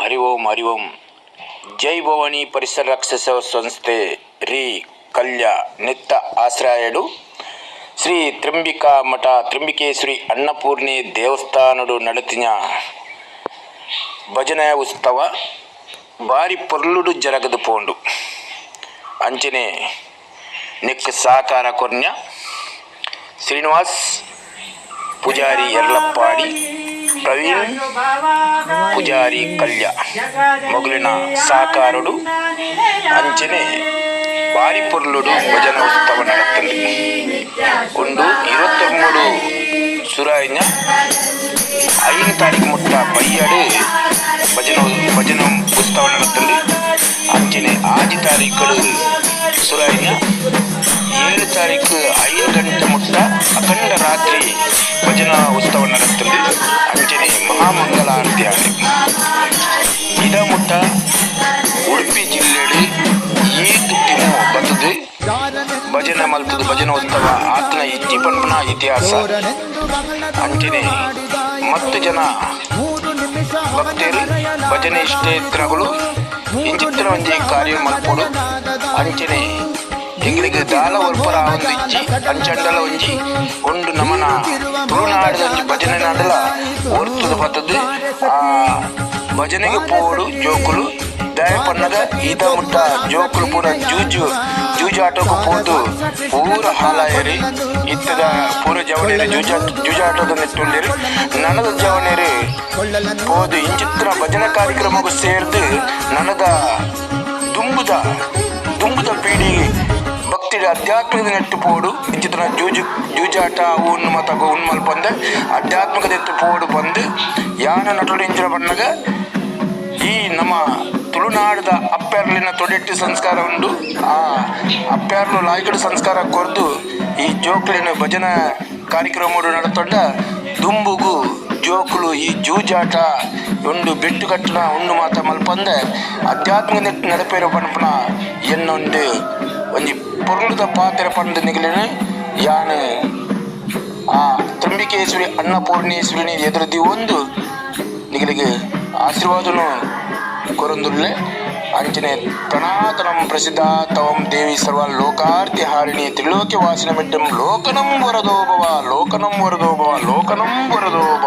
ಹರಿ ಓಂ ಹರಿ ಓಂ ಜೈ ಭವಾನಿ ಪರಿಸರ ರಕ್ಷಸ ಸಂಸ್ಥೆ ರೀ ಕಲ್ಯ ನಿತ್ತ ಆಶ್ರಯಡು ಶ್ರೀ ತ್ರಿಂಬಿಕಾ ಮಠ ತ್ರಿಂಬಿಕೇಶ್ವರಿ ಅನ್ನಪೂರ್ಣಿ ದೇವಸ್ಥಾನಡು ನಡತಿನ ಭಜನೆ ಉತ್ಸವ ಬಾರಿ ಪೊರ್ಲುಡು ಜರಗದು ಪೋಂಡು। ಅಂಚನೆ ನಿಕ್ ಸಹಕಾರ ಕೊರ್ನ್ಯ ಶ್ರೀನಿವಾಸ್ ಪೂಜಾರಿ ಎರ್ಲಪ್ಪಾಡಿ ಪ್ರವೀಣ್ ಪೂಜಾರಿ ಕಲ್ಯ ಮೊಗಲಿನ ಸಾಕಾರುಡು ಅಂಚನೆ ಬಾರಿಪುರ್ಲುಡು ಭಜನ ಉತ್ಸವ ನಡತಲ್ಲಿ ಒಂದು ಇರುತ್ತಮ್ಮಡು ಸುರಾಯಿನ ಐದು ತಾರೀಕು ಮುಟ್ಟ ಪಯ್ಯಾಡು ಭಜನ ಭಜನ ಉತ್ಸವ ನಡತಲ್ಲಿ ಅಂಚನೆ ಆದಿ ತಾರೀಕು ಸುರಾಯಿನ ಏಳು ತಾರೀಕು ಐದು ಗಂಟೆ ಮುಟ್ಟ ಅಖಂಡ ರಾತ್ರಿ ಭಜನಾ ಉತ್ಸವ நடத்துது ಅಂಚನೆ ಮಹಾಮಂಗಲಾರತಿ ಆಗಿದೆ ಇದ ಮುಟ್ಟ ಉಡುಪಿ ಜಿಲ್ಲೆಯಲ್ಲಿ ಈ ದಿನ ಬರ್ತದೆ ಭಜನೆ ಮಲ್ತದ ಭಜನ ಉತ್ಸವ ಆತನ ಇತಿ ಪಂಪನ ಇತಿಹಾಸ ಅಂಚನೆ ಮತ್ತು ಜನ ಭಕ್ತರು ಭಜನೆ ಇಷ್ಟೇತ್ರಗಳು ಇಂಚಿತ್ರ ಒಂಜಿ ಕಾರ್ಯ ಮಲ್ಪಡು ಅಂಚನೆ ಎಂಗ್ಲಿಗೆ ದಾಲ ಒಲ್ಪರ ಒಂದು ಇಜ್ಜಿ ಅಂಚಂಡಲ ಒಂಜಿ ಒಂದು ನಮನ ತುಳುನಾಡಿದ ಒಂಜಿ ಭಜನೆ ನಾಡಲ ಒರ್ತದ ಬರ್ತದೆ. ಆ ಭಜನೆಗೆ ಪೋಡು, ಜೋಕುಲು ದಯ ಪನ್ನಗ ಈತ ಮುಟ್ಟ ಜೋಕುಲು ಪೂರ ಜೂಜು ಜೂಜಾಟಕ್ಕೆ ಪೋದು ಪೂರ ಹಾಲಾಯರಿ ಇತ್ತದ ಪೂರ ಜವನೇರಿ ಜೂಜಾಟ ಜೂಜಾಟದ ನೆಟ್ಟುಂಡಿರಿ ನನದ ಜವನೇರಿ ಪೋದು ಇಂಚಿತ್ರ ಭಜನೆ ಕಾರ್ಯಕ್ರಮಕ್ಕೂ ಸೇರ್ದು, ನನದ ದುಂಬುದ ದುಂಬುದ ಭಕ್ತಿಡ ಅಧ್ಯಾತ್ಮದ ನೆಟ್ಟು ಪೋಡು. ಇಂಚಿತ್ರ ಜೂಜು ಜೂಜಾಟ ಉನ್ ಮತ ಉನ್ ಮಲ್ಪೊಂದೆ ಅಧ್ಯಾತ್ಮಕ ನೆಟ್ಟು ಪೋಡು ಬಂದು. ಯಾನ ನಟುಡು ಇಂಚಿನ ಬಣ್ಣಗ ಈ ನಮ್ಮ ತುಳುನಾಡದ ಅಪ್ಪ್ಯಾರ್ಲಿನ ತೊಡೆಟ್ಟಿ ಸಂಸ್ಕಾರ ಉಂಡು ಆ ಅಪ್ಪ್ಯಾರ್ಲು ಲಾಯ್ಕಡು ಸಂಸ್ಕಾರ ಕೊರ್ದು ಈ ಜೋಕ್ಲಿನ ಭಜನ ಕಾರ್ಯಕ್ರಮ ನಡತೊಂಡ ದುಂಬುಗು ಜೋಕುಲು ಈ ಜೂಜಾಟ ಉಂಡು ಬೆಟ್ಟು ಕಟ್ಟಿನ ಉಂಡು ಮಾತ ಮಲ್ಪಂದೆ. ನೆಟ್ಟು ನಡಪೇರ ಪನ್ಪನ ಎನ್ನೊಂದು. ಒಂಜಿ ಪೊರ್ಲುದ ಪಾತ್ರ ಪಂಡ ನಿಗಲಿನ ಯಾನ್ ಆ ತ್ರಂಬಿಕೇಶ್ವರಿ ಅನ್ನಪೂರ್ಣೇಶ್ವರಿನಿ ಎದುರದಿ ಒಂದು ನಿಗಲಿಗೆ ಆಶೀರ್ವಾದನು ಕೊರೊಂದುಲ್ಲೆ ಅಂಚನೆ ತನಾತನಂ ಪ್ರಸಿದ್ಧ ತವಂ ದೇವಿ ಸರ್ವ ಲೋಕಾರ್ತಿ ಹಾರಿಣಿ ತ್ರಿಲೋಕ್ಯ ವಾಸಿನ ಮಿಟ್ಟಂ ಲೋಕನಂ ವರದೋಭವ ಲೋಕನಂ ವರದೋಭವ ಲೋಕನಂ ವರದೋಭವ